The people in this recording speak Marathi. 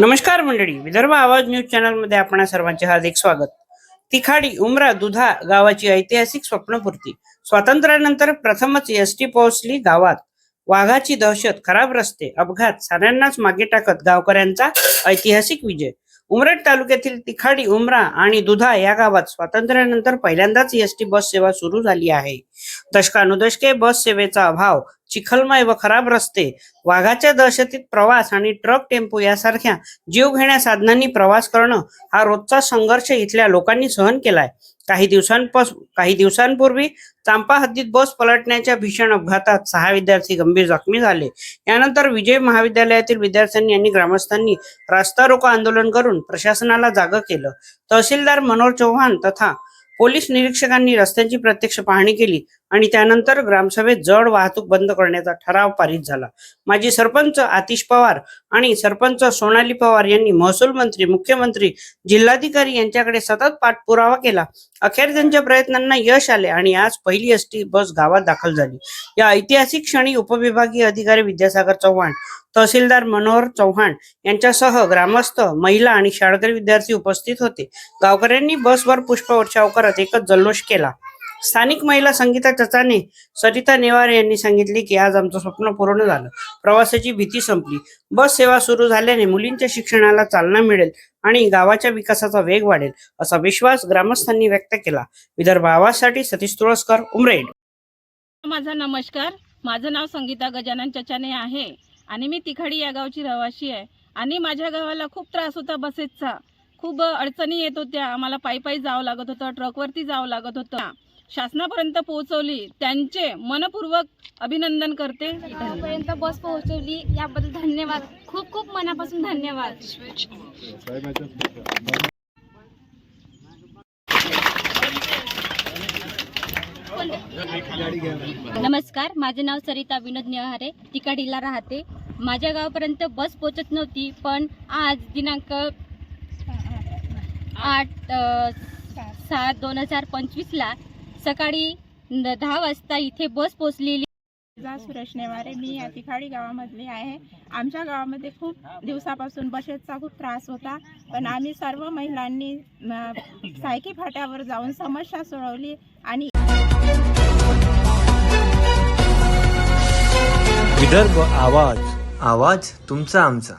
नमस्कार मंडळी विदर्भ आवाज न्यूज चॅनलमध्ये आपणा सर्वांचे हार्दिक स्वागत. तिखाडी उमरा दुधा गावाची ऐतिहासिक स्वप्नपूर्ती. स्वातंत्र्यानंतर प्रथमच एस टी पोहोचली गावात. वाघाची दहशत खराब रस्ते अपघात साऱ्यांनाच मागे टाकत गावकऱ्यांचा ऐतिहासिक विजय. उमरेड तालुक्यातील तिखाडी उमरा आणि दुधा या गावात स्वातंत्र्यानंतर पहिल्यांदाच एस टी बस सेवा सुरू झाली आहे. दशकानुदशके बस सेवेचा अभाव चिखलमय व खराब रस्ते वाघाच्या दहशतीत प्रवास आणि ट्रक टेम्पो यासारख्या जीवघेण्या साधनांनी प्रवास करणं हा रोजचा संघर्ष इथल्या लोकांनी सहन केलाय. काही दिवसांपासून काही दिवसांपूर्वी चांपा हद्दीत बस पलटण्याच्या भीषण अपघातात सहा विद्यार्थी गंभीर जखमी झाले. यानंतर विजय महाविद्यालयातील विद्यार्थ्यांनी आणि ग्रामस्थांनी रास्ता रोको आंदोलन करून प्रशासनाला जागं केलं. तहसीलदार मनोहर चव्हाण तथा पोलीस निरीक्षकांनी रस्त्यांची प्रत्यक्ष पाहणी केली. आणि त्यानंतर ग्रामसभेत जड वाहतूक बंद करण्याचा ठराव पारित झाला. माजी सरपंच आतिश पवार आणि सरपंच सोनाली पवार यांनी महसूल मंत्री मुख्यमंत्री जिल्हाधिकारी यांच्याकडे सतत पाठपुरावा केला. अखेर त्यांच्या प्रयत्नांना यश आले आणि आज पहिली एस टी बस गावात दाखल झाली. या ऐतिहासिक क्षणी उपविभागीय अधिकारी विद्यासागर चव्हाण तहसीलदार मनोहर चव्हाण यांच्यासह ग्रामस्थ महिला आणि शाळकरी विद्यार्थी उपस्थित होते. गावकऱ्यांनी बसवर पुष्पवर्षाव करत एकच जल्लोष केला. स्थानिक महिला संगीता चचाने सरिता नेवारे यांनी सांगितले की आज आमचं स्वप्न पूर्ण झालं. प्रवासाची भीती संपली. बस सेवा सुरू झाल्याने मुलींच्या शिक्षणाला चालना मिळेल आणि गावाच्या विकासाचा वेग वाढेल असा विश्वास ग्रामस्थांनी व्यक्त केला. विदर्भ आवाजसाठी सतीश तुळसकर उमरेड माझा नमस्कार. माझं नाव संगीता गजानन चचाने आहे आणि मी तिखाडी या गावची रहिवाशी आहे. आणि माझ्या गावाला खूप त्रास होता बसेसचा. खूप अडचणी येत होत्या. आम्हाला पायी पायी जावं लागत होतं ट्रकवरती जावं लागत होतं. शासनापर्यंत पोहोचवली त्यांचे मनपूर्वक अभिनंदन करते. धन्यवाद. पर्यंत बस पोहोचवली याबद्दल धन्यवाद. खूप खूप मनापासून धन्यवाद. नमस्कार माझे नाव सरिता विनोद निहारे तिकाडीला राहते. माझ्या गावापर्यंत बस पोचत नव्हती पण आज दिनांक आठ सात दोन हजार पंचवीसला सकाळी दहा वाजता इथे बस पोचलेली जा सुरेश नेवारे मी या तिखाडी गावामधली आहे. आमच्या गावामध्ये खूप दिवसापासून बसेसचा खूप त्रास होता पण आम्ही सर्व महिलांनी सायकी फाट्यावर जाऊन समस्या सोडवली आणि विदर्भ आवाज आवाज तुमचा आमचा.